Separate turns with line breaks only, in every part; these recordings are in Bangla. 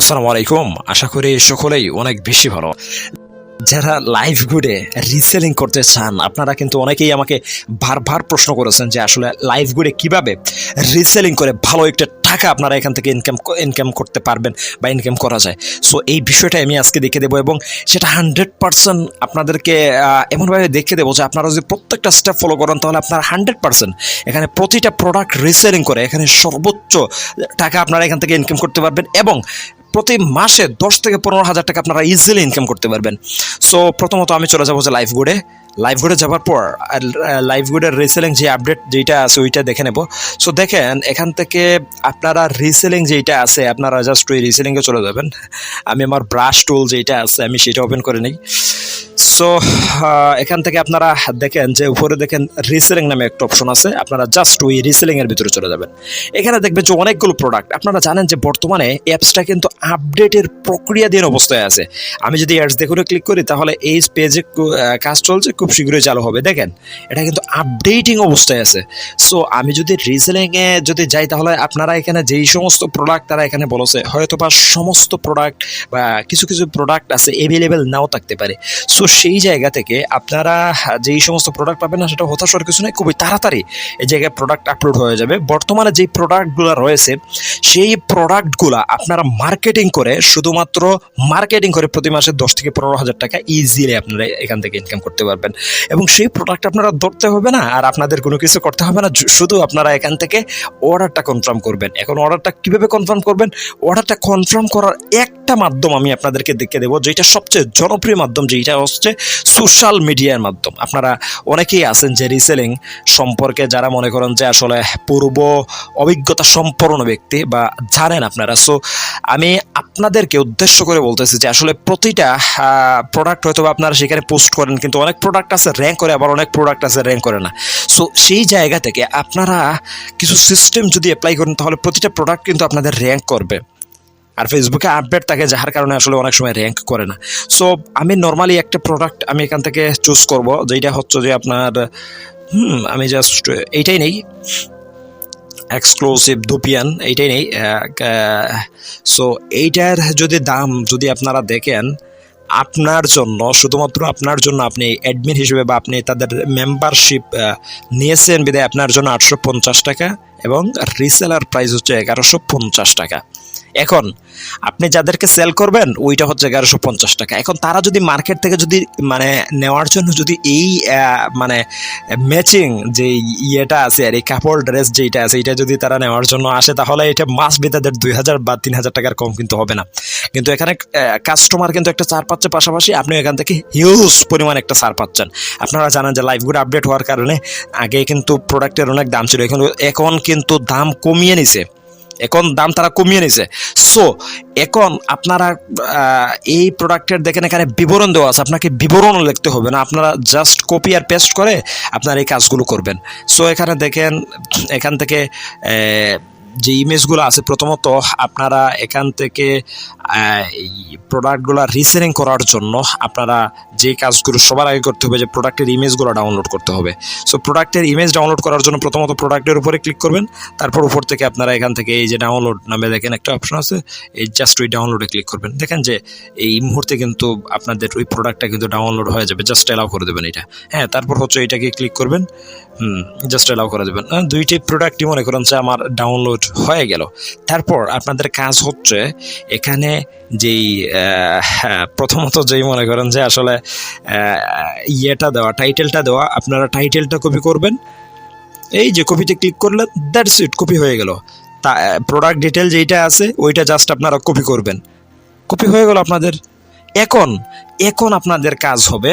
আসসালামু আলাইকুম। আশা করি সকলেই অনেক বেশি ভালো। যারা লাইভ গুডে রিসেলিং করতে চান, আপনারা কিন্তু অনেকেই আমাকে বারবার প্রশ্ন করেছেন যে আসলে লাইভ গুডে কীভাবে রিসেলিং করে ভালো একটা টাকা আপনারা এখান থেকে ইনকাম ইনকাম করতে পারবেন বা ইনকাম করা যায়। সো এই বিষয়টা আমি আজকে দেখে দেবো এবং সেটা হান্ড্রেড পার্সেন্ট আপনাদেরকে এমনভাবে দেখে দেবো যে আপনারা যদি প্রত্যেকটা স্টেপ ফলো করেন, তাহলে আপনারা হান্ড্রেড পার্সেন্ট এখানে প্রতিটা প্রোডাক্ট রিসেলিং করে এখানে সর্বোচ্চ টাকা আপনারা এখান থেকে ইনকাম করতে পারবেন এবং প্রতি মাসে দশ থেকে পনেরো হাজার টাকা আপনারা ইজিলি ইনকাম করতে পারবেন। সো প্রথমত আমি চলে যাব যে লাইফ গুডে লাইভ গুডে যাওয়ার পর লাইভ গুডের রিসেলিং যে আপডেট যেটা আছে, ওইটা দেখে নেব। সো দেখেন, এখান থেকে আপনারা রিসেলিং যেটা আছে, আপনারা জাস্ট ওই রিসেলিংয়ে চলে যাবেন। আমি আমার ব্রাশ টুল যেটা আছে, আমি সেটা ওপেন করে নিই। সো এখান থেকে আপনারা দেখেন যে উপরে দেখেন রিসেলিং নামে একটা অপশন আছে। আপনারা জাস্ট ওই রিসেলিং এর ভিতরে চলে যাবেন। এখানে দেখবেন যে অনেকগুলো প্রোডাক্ট আপনারা জানেন যে বর্তমানে অ্যাপসটা কিন্তু আপডেটের প্রক্রিয়াধীন অবস্থায় আছে। আমি যদি অ্যাডস দেখে ক্লিক করি, তাহলে এই পেজে কাজ চলছে, খুব শীঘ্রই চালু হবে। দেখেন, এটা কিন্তু আপডেটিং অবস্থায় আছে। সো আমি যদি রিসেলিংয়ে যদি যাই, তাহলে আপনারা এখানে যেই সমস্ত প্রোডাক্ট তারা এখানে বলেছে হয়তো বা সমস্ত প্রোডাক্ট বা কিছু কিছু প্রোডাক্ট আছে এভেলেবেল নাও থাকতে পারে। সো সেই জায়গা থেকে আপনারা যেই সমস্ত প্রোডাক্ট পাবেন না, সেটা হতাশার কিছু নয় খুবই তাড়াতাড়ি এই জায়গায় প্রোডাক্ট আপলোড হয়ে যাবে। বর্তমানে যেই প্রোডাক্টগুলো রয়েছে, সেই প্রোডাক্টগুলো আপনারা মার্কেটিং করে শুধুমাত্র মার্কেটিং করে প্রতি মাসে দশ থেকে পনেরো হাজার টাকা ইজিলি আপনারা এখান থেকে ইনকাম করতে পারবেন। এবং সেই প্রোডাক্ট আপনারা ধরতে হবে না, আর আপনাদের কোনো কিছু করতে হবে না শুধু আপনারা এখান থেকে অর্ডারটা কনফার্ম করবেন। এখন অর্ডারটা কীভাবে কনফার্ম করবেন? অর্ডারটা কনফার্ম করার একটা মাধ্যম আমি আপনাদেরকে দেখে দেবো যেটা সবচেয়ে জনপ্রিয় মাধ্যম যেটা হচ্ছে সোশ্যাল মিডিয়ার মাধ্যম। আপনারা অনেকেই আছেন যে রিসেলিং সম্পর্কে যারা মনে করেন যে আসলে পূর্ব অভিজ্ঞতা সম্পন্ন ব্যক্তি বা জানেন আপনারা। সো আমি আপনাদেরকে উদ্দেশ্য করে বলতেছি যে আসলে প্রতিটা প্রোডাক্ট হয়তো আপনারা সেখানে পোস্ট করেন, কিন্তু অনেক প্রোডাক্ট আছে র্যাঙ্ক করে, আবার অনেক প্রোডাক্ট আছে র্যাঙ্ক করে না। সো সেই জায়গা থেকে আপনারা কিছু সিস্টেম যদি অ্যাপ্লাই করেন, তাহলে প্রতিটা প্রোডাক্ট কিন্তু আপনাদের র্যাঙ্ক করবে। আর ফেসবুকে আপডেট থাকে যার কারণে আসলে অনেক সময় র্যাঙ্ক করে না। সো আমি নর্মালি একটা প্রোডাক্ট আমি এখান থেকে চুজ করব যেটা হচ্ছে যে আপনার, হুম, আমি জাস্ট এইটাই নেই। এক্সক্লুসিভ দুপিয়ান এইটাই নেই। সো এইটার যদি দাম যদি আপনারা দেখেন, আপনার জন্য, শুধুমাত্র আপনার জন্য আপনি অ্যাডমিন হিসেবে বা আপনি তাদের মেম্বারশিপ নিয়েছেন বিদায় আপনার জন্য আটশো পঞ্চাশ টাকা এবং রিসেলার প্রাইস হচ্ছে এগারোশো পঞ্চাশ টাকা। এখন আপনি যাদেরকে সেল করবেন, ওইটা হচ্ছে এগারোশো পঞ্চাশ টাকা। এখন তারা যদি মার্কেট থেকে যদি মানে নেওয়ার জন্য যদি এই মানে ম্যাচিং যে ইয়েটা আছে আর এই কাপড় ড্রেস যেটা আছে, এটা যদি তারা নেওয়ার জন্য আসে, তাহলে এটা মাস বি তাদের দুই হাজার বা তিন হাজার টাকার কম কিন্তু হবে না। কিন্তু এখানে কাস্টমার কিন্তু একটা চার পাচ্ছে পাশাপাশি আপনি এখান থেকে হিউজ পরিমাণ একটা ছাড় পাচ্ছেন। আপনারা জানেন যে লাইফগুড আপডেট হওয়ার কারণে আগে কিন্তু প্রোডাক্টের অনেক দাম ছিল, এখন এখন কিন্তু দাম কমিয়ে নিছে। এখন দাম তারা কমিয়ে নিছে। সো এখন আপনারা এই প্রোডাক্টের দেখেন এখানে বিবরণ দেওয়া আছে। আপনাকে বিবরণ লিখতে হবে না। আপনারা জাস্ট কপি আর পেস্ট করে আপনারা এই কাজগুলো করবেন। সো এখানে দেখেন, এখান থেকে যে ইমেজগুলো আছে, প্রথমত আপনারা এখান থেকে এই প্রোডাক্টগুলো রিসেলিং করার জন্য আপনারা যে কাজগুলো, সবার আগে করতে হবে যে প্রোডাক্টের ইমেজগুলো ডাউনলোড করতে হবে। সো প্রোডাক্টের ইমেজ ডাউনলোড করার জন্য প্রথমত প্রোডাক্টের উপরে ক্লিক করবেন, তারপর উপর থেকে আপনারা এখান থেকে এই যে ডাউনলোড নামে দেখেন একটা অপশন আছে, এই জাস্ট ওই ডাউনলোডে ক্লিক করবেন। দেখেন যে এই মুহূর্তে কিন্তু আপনাদের ওই প্রোডাক্টটা কিন্তু ডাউনলোড হয়ে যাবে জাস্ট অ্যালাউ করে দেবেন এটা। হ্যাঁ তারপর হচ্ছে এটাকে ক্লিক করবেন জাস্ট অ্যালাউ করে দেবেন। দুইটি প্রোডাক্টই মনে করেন যে আমার ডাউনলোড হয়ে গেল। তারপর আপনাদের কাজ হচ্ছে এখানে যেই হ্যাঁ, প্রথমত যেই মনে করেন যে আসলে ইয়েটা দেওয়া টাইটেলটা দেওয়া আপনারা টাইটেলটা কপি করবেন। এই যে কপিতে ক্লিক করলেন দ্যাটস ইট কপি হয়ে গেল। তা প্রোডাক্ট ডিটেল যেইটা আছে ওইটা জাস্ট আপনারা কপি করবেন। কপি হয়ে গেল আপনাদের। এখন এখন আপনাদের কাজ হবে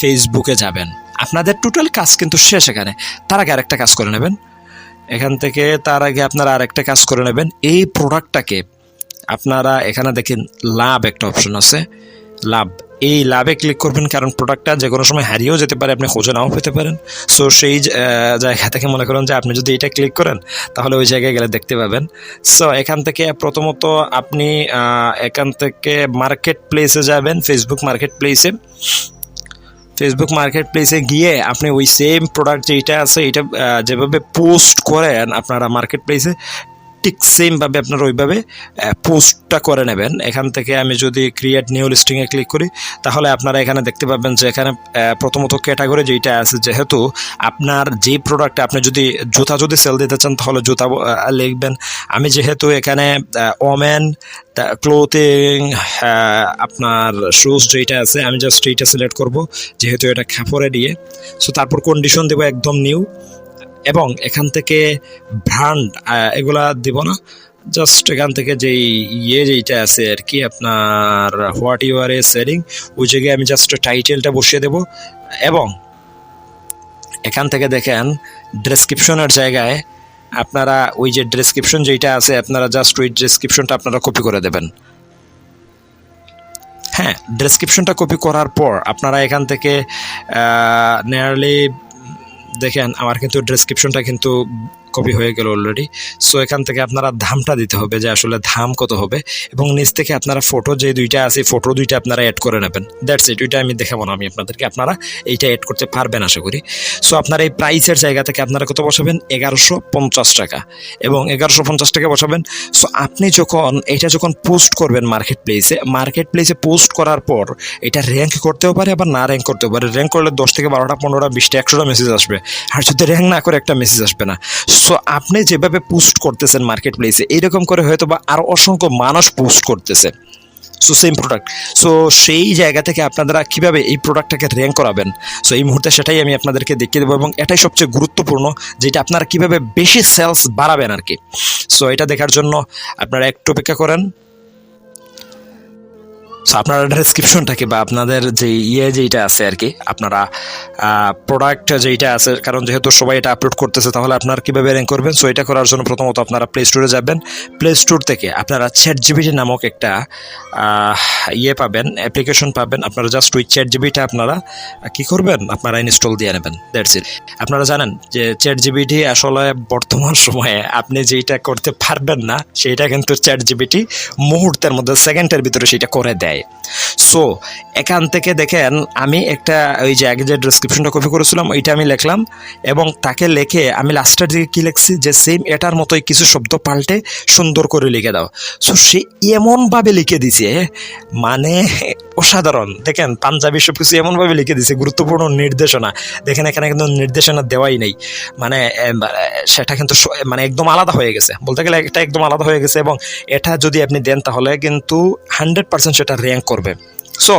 ফেসবুকে যাবেন। আপনাদের টোটাল কাজ কিন্তু শেষ এখানে। তার আগে আরেকটা কাজ করে নেবেন। এখান থেকে তার আগে আপনারা আরেকটা কাজ করে নেবেন। এই প্রোডাক্টটাকে আপনারা এখানে দেখেন, লাভ একটা অপশন আছে। লাভ। এই লাভে ক্লিক করবেন কারণ প্রোডাক্টটা যে কোনো সময় হারিয়েও যেতে পারে, আপনি খুঁজে নাও পেতে পারেন। সো সেই জায়গা থেকে মনে করেন যে আপনি যদি এটা ক্লিক করেন, তাহলে ওই জায়গায় গেলে দেখতে পাবেন। সো এখান থেকে প্রথমত আপনি এখান থেকে মার্কেট প্লেসে যাবেন ফেসবুক মার্কেট প্লেসে ফেসবুক মার্কেট প্লেসে গিয়ে আপনি ওই সেম প্রোডাক্ট যেটা আছে এটা যেভাবে পোস্ট করেন আপনারা মার্কেট প্লেসে ঠিক সেমভাবে আপনারা ওইভাবে পোস্টটা করে নেবেন। এখান থেকে আমি যদি ক্রিয়েট নিউ লিস্টিংয়ে ক্লিক করি, তাহলে আপনারা এখানে দেখতে পাবেন যে এখানে প্রথমত ক্যাটাগরি যেইটা আছে, যেহেতু আপনার যে প্রোডাক্টে আপনি যদি জুতা যদি সেল দিতে চান, তাহলে জুতা লিখবেন। আমি যেহেতু এখানে ওমেন ক্লোথিং আপনার শুজ যেটা আছে, আমি জাস্ট এইটা সিলেক্ট করব, যেহেতু এটা খাপড়ে দিয়ে। সো তারপর কন্ডিশন দেবো একদম নিউ এবং এখান থেকে ব্র্যান্ড এগুলা দিব না। জাস্ট এখান থেকে যেই ইয়ে যেইটা আছে আর কি, আপনার what you are a selling ওই জায়গায় আমি জাস্ট টাইটেলটা বসিয়ে দেব। এবং এখান থেকে দেখেন ডেসক্রিপশনের জায়গায় আপনারা ওই যে ডেসক্রিপশন যেইটা আছে, আপনারা জাস্ট ওই ডেসক্রিপশনটা আপনারা কপি করে দেবেন। হ্যাঁ ডেসক্রিপশনটা কপি করার পর আপনারা এখান থেকে নিয়ারলি দেখেন আমার কিন্তু ডেসক্রিপশনটা কিন্তু কপি হয়ে গেল অলরেডি সো এখান থেকে আপনারা ধামটা দিতে হবে যে আসলে ধাম কত হবে এবং নিচ থেকে আপনারা ফটো যে দুইটা আছে ফটো দুইটা আপনারা অ্যাড করে নেবেন। দ্যাটস ইট ওইটা আমি দেখাবো না আমি আপনাদেরকে। আপনারা এইটা অ্যাড করতে পারবেন আশা করি। সো আপনার এই প্রাইসের জায়গা থেকে আপনারা কত বসাবেন? এগারোশো পঞ্চাশ টাকা। এবং এগারোশো পঞ্চাশ টাকা বসাবেন। সো আপনি যখন, এটা যখন পোস্ট করবেন মার্কেট প্লেসে মার্কেট প্লেসে পোস্ট করার পর এটা র্যাঙ্ক করতেও পারে, আবার না র্যাঙ্ক করতেও পারে। র্যাঙ্ক করলে দশ থেকে বারোটা, পনেরোটা, বিশটা, একশোটা মেসেজ আসবে। আর যদি র্যাঙ্ক না করে, একটা মেসেজ আসবে না। সো আপনি যেভাবে পোস্ট করতেছেন মার্কেট প্লেসে এইরকম করে হয়তো বা আরও অসংখ্য মানুষ পোস্ট করতেছে। সো সেম প্রোডাক্ট সো সেই জায়গা থেকে আপনারা কীভাবে এই প্রোডাক্টটাকে র্যাঙ্ক করাবেন? সো এই মুহূর্তে সেটাই আমি আপনাদেরকে দেখিয়ে দেবো এবং এটাই সবচেয়ে গুরুত্বপূর্ণ যেটা আপনারা কীভাবে বেশি সেলস বাড়াবেন আর কি সো এটা দেখার জন্য আপনারা একটু অপেক্ষা করেন। সো আপনারা ডেসক্রিপশনটাকে বা আপনাদের যে ইয়ে যেইটা আছে আর কি, আপনারা প্রোডাক্ট যেইটা আছে, কারণ যেহেতু সবাই এটা আপলোড করতেছে, তাহলে আপনারা কীভাবে র্যাঙ্ক করবেন? সো এটা করার জন্য প্রথমত আপনারা প্লে স্টোরে যাবেন। প্লে স্টোর থেকে আপনারা চ্যাট জিবিটি নামক একটা ইয়ে পাবেন অ্যাপ্লিকেশন পাবেন। আপনারা জাস্ট ওই চ্যাট জিবিটা আপনারা, কি করবেন? আপনারা ইনস্টল দিয়ে নেবেন। দ্যাটস ইট আপনারা জানেন যে চ্যাট জিবিটি আসলে বর্তমান সময়ে আপনি যেইটা করতে পারবেন না সেইটা কিন্তু চ্যাট জিবিটি মুহূর্তের মধ্যে সেকেন্ডের ভিতরে সেটা করে দেয়। সো এখান থেকে দেখেন আমি একটা ওই যে আগে যে ডেসক্রিপশনটা কপি করেছিলাম, ওইটা আমি লিখলাম এবং তাকে লিখে আমি লাস্টের দিকে কী লিখছি? যে সেম এটার মতোই কিছু শব্দ পাল্টে সুন্দর করে লিখে দাও। সো সে এমনভাবে লিখে দিছে মানে অসাধারণ। দেখেন, পাঞ্জাবি সব কিছু এমনভাবে লিখে দিছে, গুরুত্বপূর্ণ নির্দেশনা। দেখেন, এখানে কিন্তু নির্দেশনা দেওয়াই নেই। মানে সেটা কিন্তু মানে একদম আলাদা হয়ে গেছে। বলতে গেলে এটা একদম আলাদা হয়ে গেছে এবং এটা যদি আপনি দেন তাহলে কিন্তু হান্ড্রেড পার্সেন্ট সেটা র্যাঙ্ক করবে। সো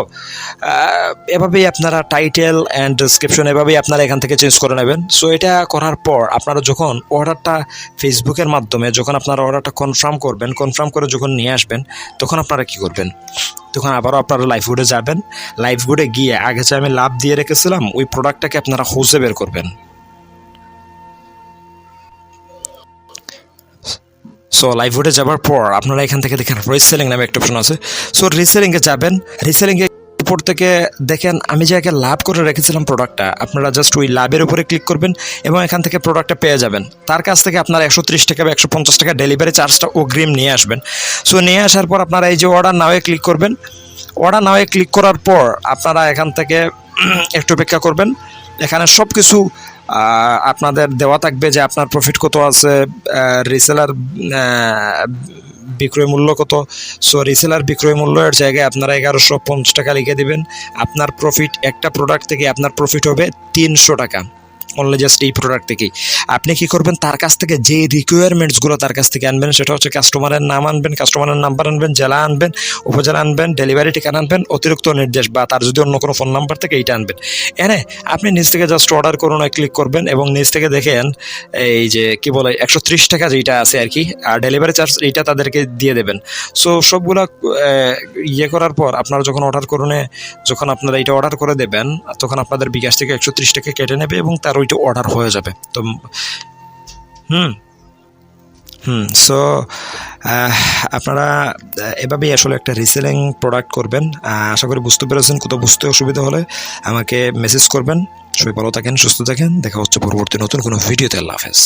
এভাবেই আপনারা টাইটেল অ্যান্ড ডিসক্রিপশন এভাবেই আপনারা এখান থেকে চেঞ্জ করে নেবেন। সো এটা করার পর আপনারা যখন অর্ডারটা ফেসবুকের মাধ্যমে যখন আপনারা অর্ডারটা কনফার্ম করবেন কনফার্ম করে যখন নিয়ে আসবেন, তখন আপনারা কি করবেন? তখন আবারও আপনারা লাইফগুডে যাবেন। লাইফগুডে গিয়ে আগে যে আমি লাভ দিয়ে রেখেছিলাম, ওই প্রোডাক্টটাকে আপনারা খুঁজে বের করবেন। সো লাইভউডে যাওয়ার পর আপনারা এখান থেকে দেখেন রিসেলিং নামে একটা অপশন আছে। সো রিসেলিংয়ে যাবেন। রিসেলিংয়ে উপর থেকে দেখেন, আমি যে আগে লাভ করে রেখেছিলাম প্রোডাক্টটা আপনারা জাস্ট ওই লাভের উপরে ক্লিক করবেন এবং এখান থেকে প্রোডাক্টটা পেয়ে যাবেন। তার কাছ থেকে আপনারা একশো ত্রিশ টাকা বা একশো পঞ্চাশ টাকা ডেলিভারি চার্জটা অগ্রিম নিয়ে আসবেন। সো নিয়ে আসার পর আপনারা এই যে অর্ডার নাওয়ে ক্লিক করবেন। অর্ডার নাওয়ে ক্লিক করার পর আপনারা এখান থেকে একটু অপেক্ষা করবেন। এখানে সব কিছু আপনাদের দেওয়া থাকবে যে আপনার প্রফিট কত আছে রিসেলার বিক্রয় মূল্য কত। সো রিসেলার বিক্রয় মূল্যের জায়গায় আপনারা এগারোশো পঞ্চাশ টাকা লিখে দেবেন। আপনার প্রফিট একটা প্রোডাক্ট থেকে আপনার প্রফিট হবে তিনশো টাকা। অনলি জাস্ট এই প্রোডাক্ট থেকেই। আপনি কি করবেন? তার কাছ থেকে যে রিকোয়ারমেন্টসগুলো তার কাছ থেকে আনবেন, সেটা হচ্ছে কাস্টমারের নাম আনবেন কাস্টমারের নাম্বার আনবেন, জেলা আনবেন, উপজেলা আনবেন ডেলিভারি ঠিকানা আনবেন, অতিরিক্ত নির্দেশ বা তার যদি অন্য কোনো ফোন নাম্বার থেকে এইটা আনবেন। এনে আপনি নিজ থেকে জাস্ট অর্ডার করুন ক্লিক করবেন এবং নিজ থেকে দেখেন এই যে কি বলে, একশো ত্রিশ টাকা যেটা আছে আর কি, আর ডেলিভারি চার্জ এইটা তাদেরকে দিয়ে দেবেন। সো সবগুলা ইয়ে করার পর আপনারা যখন অর্ডার করুন, যখন আপনারা এটা অর্ডার করে দেবেন, তখন আপনাদের বিকাশ থেকে একশো ত্রিশ টাকা কেটে নেবে এবং তার ওইটা অর্ডার হয়ে যাবে। তো, হুম হুম সো আপনারা এভাবেই আসলে একটা রিসেলিং প্রোডাক্ট করবেন। আশা করি বুঝতে পেরেছেন, কোথাও বুঝতে অসুবিধা হলে আমাকে মেসেজ করবেন। সবাই ভালো থাকেন, সুস্থ থাকেন। দেখা হচ্ছে পরবর্তী নতুন কোনো ভিডিওতে। আল্লাহ হাফেজ।